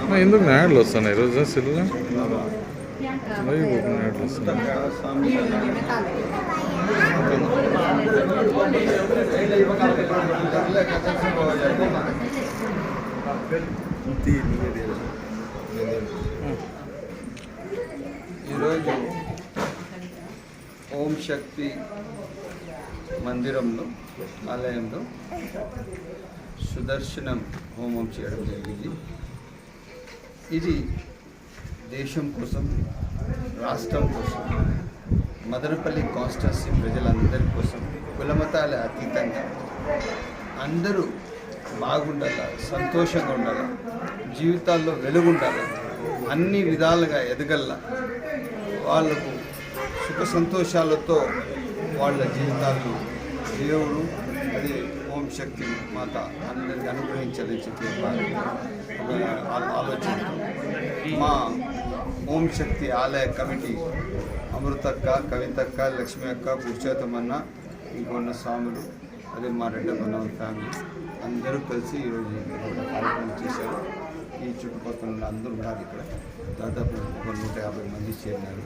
అన్న, ఎందుకు యాడ్లు వస్తున్నాయి ఈరోజు సెల్లులో లైవ్ ఓపెన్ యాడ్లు వస్తున్నాయి ఈరోజు ఓం శక్తి మందిరంలో ఆలయంలో సుదర్శనం హోమం చేయడం జరిగింది. ఇది దేశం కోసం రాష్ట్రం కోసం మదనపల్లి కాన్స్టెన్సీ ప్రజలందరి కోసం కులమతాల అతీతంగా అందరూ బాగుండాల సంతోషంగా ఉండాల జీవితాల్లో వెలుగుండాల అన్ని విధాలుగా ఎదగల్ల వాళ్ళకు సుఖ సంతోషాలతో వాళ్ళ జీవితాలు దేవుడు అదే ఓం శక్తి మాత అందరికీ అనుగ్రహించాలని చెప్పి ఆలోచన. ఆ- మా ఓం శక్తి ఆలయ కమిటీ అమృతక్క కవితక్క లక్ష్మి అక్క పురుషోత్తమన్న ఇంకొన్న స్వాములు అదే మా రెడ్డప్పన్న ఫ్యామిలీ అందరూ కలిసి ఈరోజు కార్యక్రమం చేశారు. ఈ చుట్టుపక్కల ఉన్న అందరూ ఉన్నారు ఇక్కడ. దాదాపు ఒక నూట యాభై మంది చేరినారు.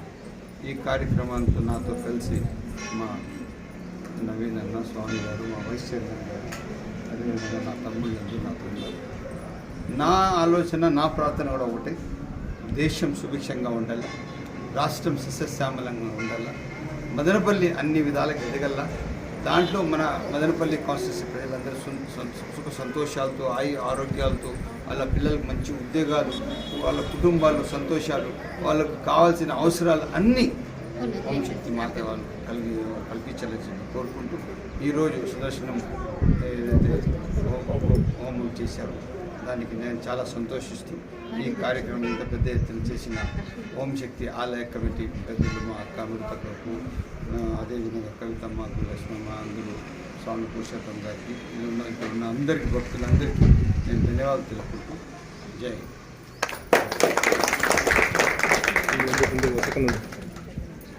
ఈ కార్యక్రమానికి నాతో కలిసి మా నవీన్ అన్న స్వామి గారు మా వైస్ చైర్మన్ గారు అదేవిధంగా నా తమ్ముడు గారు నా తమ్ముడు నా ఆలోచన నా ప్రార్థన కూడా ఒకటే. దేశం సుభిక్షంగా ఉండాలి. రాష్ట్రం సస్యశ్యామలంగా ఉండాలి. మదనపల్లి అన్ని విధాలకు ఎదగల దాంట్లో మన మదనపల్లి కాన్స్టిట్యూన్సీ ప్రజలందరూ సుఖ సంతోషాలతో ఆయు ఆరోగ్యాలతో వాళ్ళ పిల్లలకు మంచి ఉద్యోగాలు వాళ్ళ కుటుంబాలు సంతోషాలు వాళ్ళకు కావాల్సిన అవసరాలు అన్నీ ఓం శక్తి మాత కలిగి కల్పించాలని కోరుకుంటూ ఈరోజు సుదర్శనం ఏదైతే హోమం చేశారో దానికి నేను చాలా సంతోషిస్తూ ఈ కార్యక్రమం ఇంత పెద్ద ఎత్తున చేసిన ఓం శక్తి ఆలయ కమిటీ పెద్దలు మా అక్క అమృతకు అదేవిధంగా కవితమ్మ లక్ష్మమ్మ అందరూ స్వామి పురుషోత్తం గారికి ఇక్కడ ఉన్న అందరికీ భక్తులందరికీ నేను ధన్యవాదాలు తెలుపుకుంటూ జై